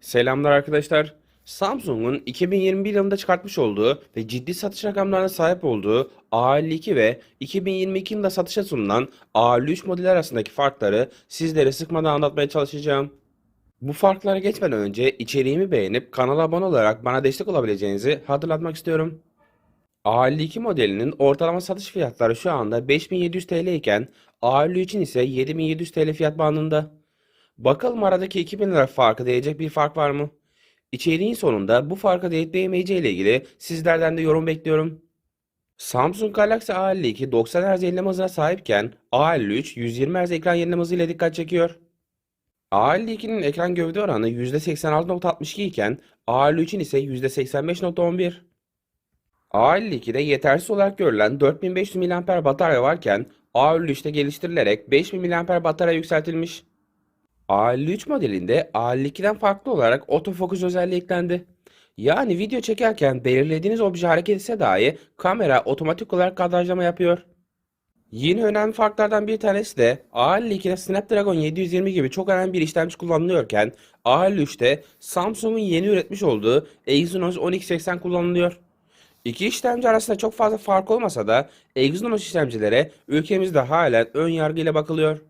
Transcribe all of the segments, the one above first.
Selamlar arkadaşlar. Samsung'un 2021 yılında çıkartmış olduğu ve ciddi satış rakamlarına sahip olduğu A52 ve 2022 yılında satışa sunulan A53 modeli arasındaki farkları sizlere sıkmadan anlatmaya çalışacağım. Bu farklara geçmeden önce içeriğimi beğenip kanala abone olarak bana destek olabileceğinizi hatırlatmak istiyorum. A52 modelinin ortalama satış fiyatları şu anda 5700 TL iken A53'ün ise 7700 TL fiyat bandında. Bakalım aradaki 2000 lira farkı değecek bir fark var mı? İçeriğin sonunda bu farka değip değmeyeceği ile ilgili sizlerden de yorum bekliyorum. Samsung Galaxy A52 90 Hz yenileme hızına sahipken A53 120 Hz ekran yenileme hızı ile dikkat çekiyor. A52'nin ekran gövde oranı %86.62 iken A53'ün ise %85.11. A52'de yetersiz olarak görülen 4500 mAh batarya varken A53'te geliştirilerek 5000 mAh batarya yükseltilmiş. A53 modelinde A52'den farklı olarak otofokus özelliği eklendi. Yani video çekerken belirlediğiniz obje hareket etse dahi kamera otomatik olarak kadrajlama yapıyor. Yine önemli farklardan bir tanesi de A52'de Snapdragon 720 gibi çok önemli bir işlemci kullanılıyorken A53'te Samsung'un yeni üretmiş olduğu Exynos 1280 kullanılıyor. İki işlemci arasında çok fazla fark olmasa da Exynos işlemcilere ülkemizde halen ön yargıyla bakılıyor.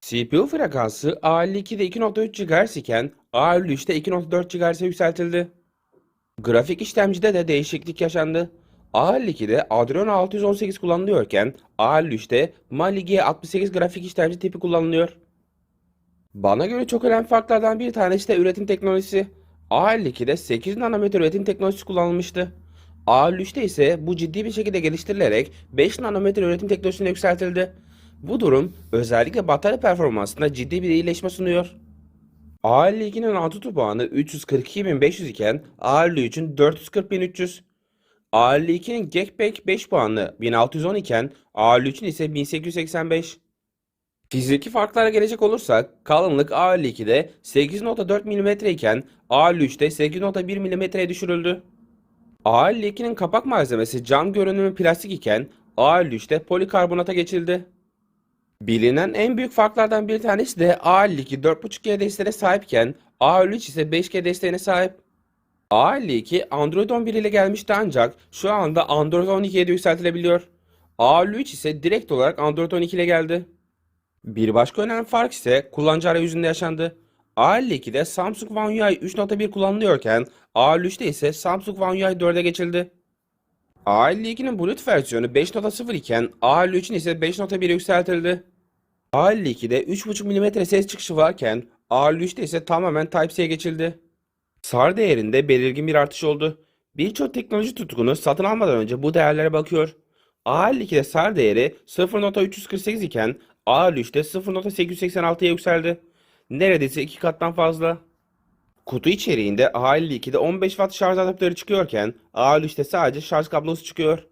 CPU frekansı A52'de 2.3 GHz iken A53'te 2.4 GHz'e yükseltildi. Grafik işlemcide de değişiklik yaşandı. A52'de Adreno 618 kullanılıyorken A53'te Mali G68 grafik işlemci tipi kullanılıyor. Bana göre çok önemli farklardan bir tanesi de üretim teknolojisi. A52'de 8 nanometre üretim teknolojisi kullanılmıştı. A53'te ise bu ciddi bir şekilde geliştirilerek 5 nanometre üretim teknolojisine yükseltildi. Bu durum özellikle batarya performansında ciddi bir iyileşme sunuyor. A52'nin Antutu puanı 342.500 iken A53'ün 440.300. A52'nin Geekbench 5 puanı 1610 iken A53'ün ise 1885. Fiziki farklara gelecek olursak kalınlık A52'de 8.4 mm iken A53'te 8.1 mm'ye düşürüldü. A52'nin kapak malzemesi cam görünümü plastik iken A53'te polikarbonata geçildi. Bilinen en büyük farklardan bir tanesi de A52 4.5G desteğine sahipken A53 ise 5G desteğine sahip. A52 Android 11 ile gelmişti ancak şu anda Android 12'ye de yükseltilebiliyor. A53 ise direkt olarak Android 12 ile geldi. Bir başka önemli fark ise kullanıcı arayüzünde yaşandı. A52'de Samsung One UI 3.1 kullanılıyorken A53'te ise Samsung One UI 4'e geçildi. A52'nin Bluetooth versiyonu 5.0 iken A53'ün ise 5.1'e yükseltildi. A52'de 3.5 mm ses çıkışı varken A53'te ise tamamen Type-C'ye geçildi. SAR değerinde belirgin bir artış oldu. Birçok teknoloji tutkunu satın almadan önce bu değerlere bakıyor. A52'de SAR değeri 0.348 iken A53'te 0.886'ya yükseldi. Neredeyse iki kattan fazla. Kutu içeriğinde A52'de 15 watt şarj adaptörü çıkıyorken A53'te sadece şarj kablosu çıkıyor.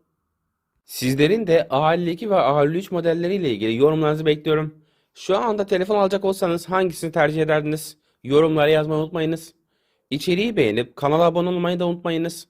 Sizlerin de A52 ve A53 modelleriyle ilgili yorumlarınızı bekliyorum. Şu anda telefon alacak olsanız hangisini tercih ederdiniz? Yorumlara yazmayı unutmayınız. İçeriği beğenip kanala abone olmayı da unutmayınız.